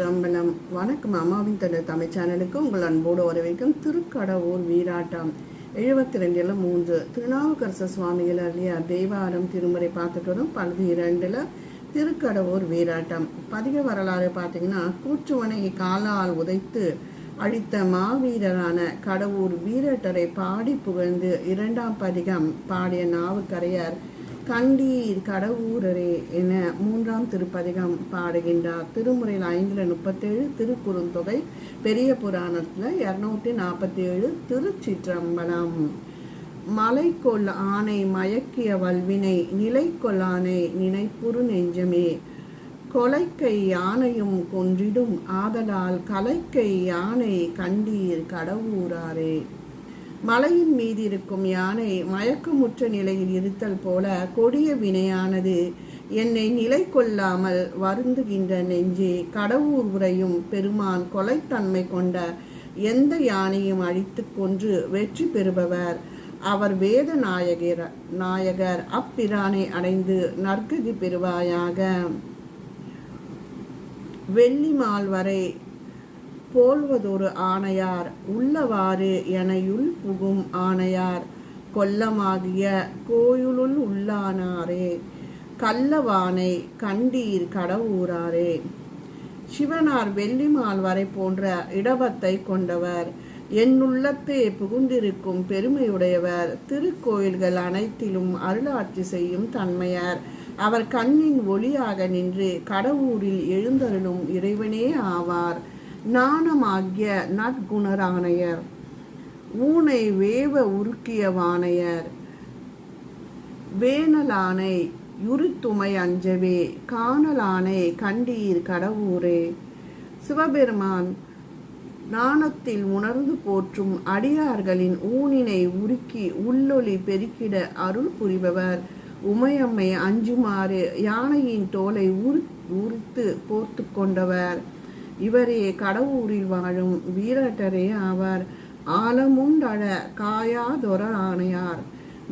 சிற்றம்பலம் வணக்கம். அம்மாவின் தந்தை தமிழ் சேனலுக்கு உங்கள் அன்போடு வரவேற்கும் திருக்கடவுர் வீராட்டம். எழுபத்தி ரெண்டில் மூன்று. திருநாவுக்கரச சுவாமிகள் அருளிய தேவாரம் திருமுறை பார்த்துட்டு வரும். பகுதி இரண்டில் திருக்கடவுர் வீராட்டம். பதிக வரலாறு பார்த்தீங்கன்னா கூற்றுவனை காலால் உதைத்து அழித்த மாவீரரான கடவுர் வீரட்டரை பாடி புகழ்ந்து இரண்டாம் பதிகம் பாடிய நாவுக்கரையர் கண்டீர் கடவுரரே என மூன்றாம் திருப்பதிகம் பாடுகின்றார். திருமுறையில் ஐந்தில் முப்பத்தேழு திருக்குறுந்தொகை பெரிய புராணத்தில் இரநூத்தி நாற்பத்தி ஏழு திருச்சிற்றம்பலம். மலைக்கொள் ஆணை மயக்கிய வல்வினை நிலை கொள்ளானை நினைப்புறு நெஞ்சமே. கொலைக்கை யானையும் கொன்றிடும் ஆதலால் கலைக்கை யானை கண்டீர் கடவுராரே. மலையின் மீது இருக்கும் யானை மயக்கமுற்ற நிலையில் இருத்தல் போல கொடிய வினையானது என்னை நிலை கொள்ளாமல் வருந்துகின்ற நெஞ்சே கடவுர் உரையும் பெருமான் கொலைத்தன்மை கொண்ட எந்த யானையும் அழித்து கொன்று வெற்றி பெறுபவர். அவர் வேத நாயகர் நாயகர் அப்பிரானை அடைந்து நற்கதி பெறுவாயாக. வெள்ளிமால் வரை போல்வதொரு ஆணையார் உள்ளவாறு எனையுள் புகும் ஆணையார். கொல்லமாகிய கோயிலுள் உள்ளானாரே. கல்லவானை கண்டீர் கடவுராரே. சிவனார் வெள்ளிமால் வரை போன்ற இடவத்தை கொண்டவர். என்னுள்ளத்தே புகுந்திருக்கும் பெருமையுடையவர். திருக்கோயில்கள் அனைத்திலும் அருளாட்சி செய்யும் தன்மையார். அவர் கண்ணின் ஒளியாக நின்று கடவுரில் எழுந்தருளும் இறைவனே ஆவார். நாணமாகிய நற்குணரானையர் ஊனை வேவ உருக்கியவானையர் வேணலானை யுருத்துமை அஞ்சவே காணலானை கண்டீர் கடவுரே. சிவபெருமான் நாணத்தில் உணர்ந்து போற்றும் அடியார்களின் ஊனினை உருக்கி உள்ளொளி பெருக்கிட அருள் புரிபவர். உமையம்மை அஞ்சுமாறு யானையின் தோலை உரு உரித்து போர்த்து கொண்டவர். இவரே கடவுரில் வாழும் வீரட்டரே ஆவார். ஆலமுண்டழ காயாதொர ஆணையார்.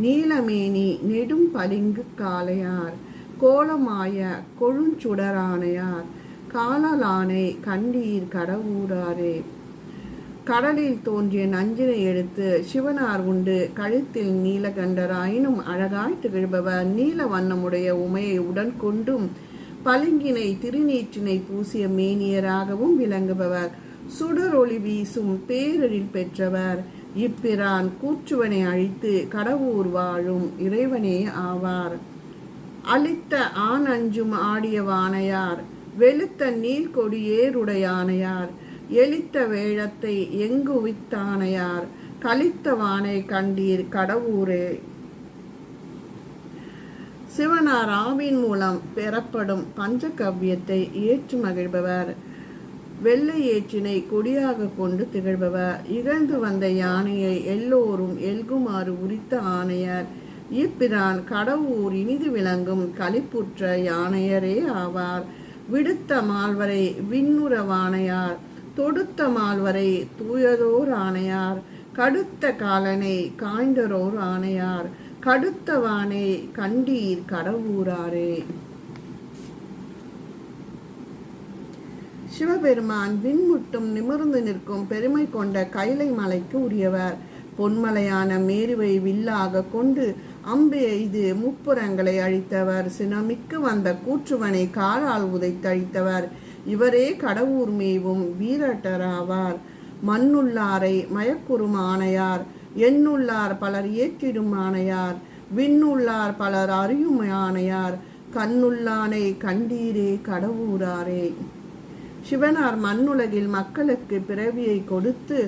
நீலமேனி நெடும் பளிங்கு காளையார். கோலமாய கொழுஞ்சுடரானையார் காலலானை கண்டீர் கடவுராரே கடலில் தோன்றிய நஞ்சினை எடுத்து சிவனார் உண்டு. கழுத்தில் நீலகண்டராயினும் அழகாய் திகழ்பவர். நீல வண்ணமுடைய உமையை உடன் கொண்டும் பளிங்கினை திருநீற்றினை பூசிய மேனியராகவும் விளங்குபவர். சுடரொளி வீசும் பேரழில் பெற்றவர். இப்பிரான் கூற்றுவனை அழித்து கடவுர் வாழும் இறைவனே ஆவார். அளித்த ஆண் அஞ்சும் ஆடிய வானையார். வெளுத்த நீல் கொடியேருடையானையார் எளித்த வேழத்தை எங்குவித்தானையார் கலித்த வானை கண்டீர் கடவுரே. சிவனார் ஆவின் மூலம் பெறப்படும் பஞ்சகவ்யத்தை ஏற்று மகிழ்பவர். வெள்ளை ஏற்றினை கொடியாக கொண்டு திகழ்பவர். இகழ்ந்து வந்த யானையை எல்லோரும் எல்குமாறு உரித்த ஆணையர். இப்பிரான் கடவுர் இனிது விளங்கும் களிப்புற்ற யானையரே ஆவார். விடுத்த மால்வரை விண்ணுறவானையார் தொடுத்த மால்வரை தூயதோர் ஆணையார். கடுத்த காலனை காய்ந்தரோர் ஆணையார். கடுத்தவானே கண்டீர் கடவுராரே சிவபெருமான் விண்முட்டும் நிமிர்ந்து நிற்கும் பெருமை கொண்ட கைலை மலைக்கு உரியவர். பொன்மலையான மேருவை வில்லாக கொண்டு அம்பு எய்து முப்புறங்களை அழித்தவர். சினமிக்கு வந்த கூற்றுவனை காலால் உதைத்தழித்தவர். இவரே கடவுர் மேவும் வீரட்டராவார். மண்ணுள்ளாரை மயக்குருமானையார் எண்ணுள்ளார் பலர் ஏற்றிடும் ஆணையார் விண்ணுள்ளார் பலர் அறியும் ஆணையார் கண்ணுள்ளானை கண்டீரே கடவுராரே. சிவனார் மண்ணுலகில் மக்களுக்கு பிறவியை கொடுத்து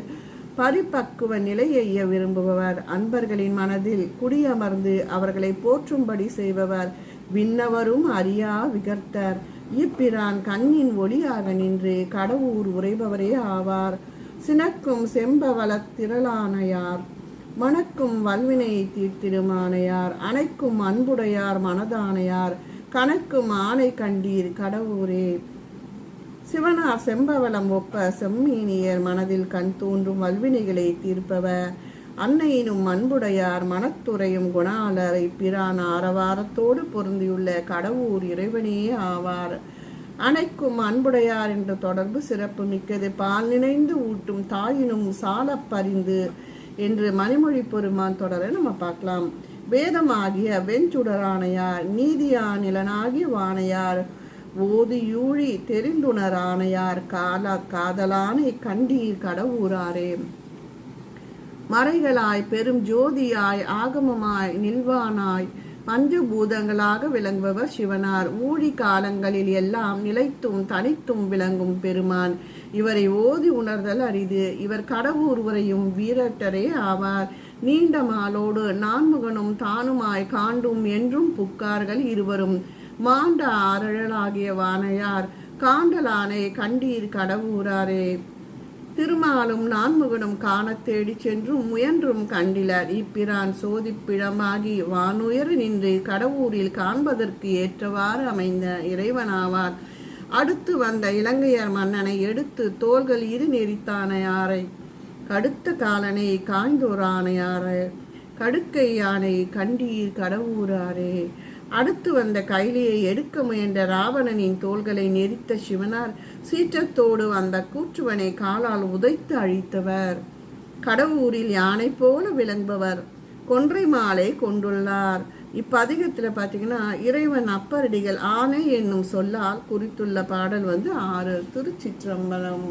பரிபக்குவ நிலையைய விரும்புபவர். அன்பர்களின் மனதில் குடியமர்ந்து அவர்களை போற்றும்படி செய்பவர். விண்ணவரும் அறியா விகர்த்தர். இப்பிரான் கண்ணின் ஒளியாக நின்று கடவுர் உரைபவரே ஆவார். சினக்கும் செம்பவள திரளானையார். மணக்கும் வல்வினை தீர்த்திருமானையார் அணைக்கும் அன்புடையார் மனதானையார் கணக்கும் ஆணை கண்டீர் கடவுரே. சிவனார் செம்பவளம் ஒப்ப செம்மீனியர் மனதில் கண் தோன்றும் வல்வினைகளை தீர்ப்பவர் அன்னையினும் அன்புடையார் மனத்துறையும் குணாலரை பிரான் ஆரவாரத்தோடு பொருந்தியுள்ள கடவுர் இறைவனே ஆவார். அணைக்கும் அன்புடையார் என்ற தொடர்பு சிறப்பு மிக்கது பால் நினைந்து ஊட்டும் தாயினும் சால பரிந்து என்று மணிமொழி பெருமான் தொடரை நம்ம பார்க்கலாம். வேதமாகிய வெஞ்சுடரானையார் நீதியானிலனாகிய வானையார் ஓதியூழி தெரிந்துணரானையார் காலா காதலானை கண்டீர் கடவுராரே மறைகளாய் பெரும் ஜோதியாய் ஆகமமாய் நில்வானாய் பஞ்சபூதங்களாக விளங்குபவர் சிவனார். ஊழி காலங்களில் எல்லாம் நிலைத்தும் தனித்தும் விளங்கும் பெருமான். இவரை ஓதி உணர்தல் அரிது. இவர் கடவுர் உரையும் வீரட்டரே ஆவார். நீண்ட மாலோடு நான்முகனும் தானுமாய் காண்டும் என்றும் புக்கார்கள் இருவரும். மாண்ட ஆரழலாகிய வானையார் காண்டலானை கண்டீர் கடவுராரே. திருமாலும் நான்முகனும் காணத் தேடி சென்றும் முயன்றும் கண்டிலர். இப்பிரான் சோதிப்பிடமாகி வானுயர் நின்று கடவுரில் காண்பதற்கு ஏற்றவாறு அமைந்த இறைவனாவார். அடுத்து வந்த இலங்கையர் மன்னனை எடுத்து தோள்கள் இரு நெறித்தானையாரை கடுத்த காலனை காய்ந்தோரானையாரை கடுக்கை யானை கண்டீர் கடவுராரே அடுத்து வந்த கைலியை எடுக்க முயன்ற ராவணனின் தோள்களை நெரித்த சிவனார் சீற்றத்தோடு அந்த கூற்றுவனை காலால் உதைத்து அழித்தவர். கடவுரில் யானை போல விளங்குபவர் கொன்றை மாலை கொண்டுள்ளார். இப்பதிகத்தில் பார்த்தீங்கன்னா இறைவன் அப்பரடிகள் ஆணை என்னும் சொல்லால் குறித்துள்ள பாடல் வந்து ஆறு திருச்சிற்றம்பலம்.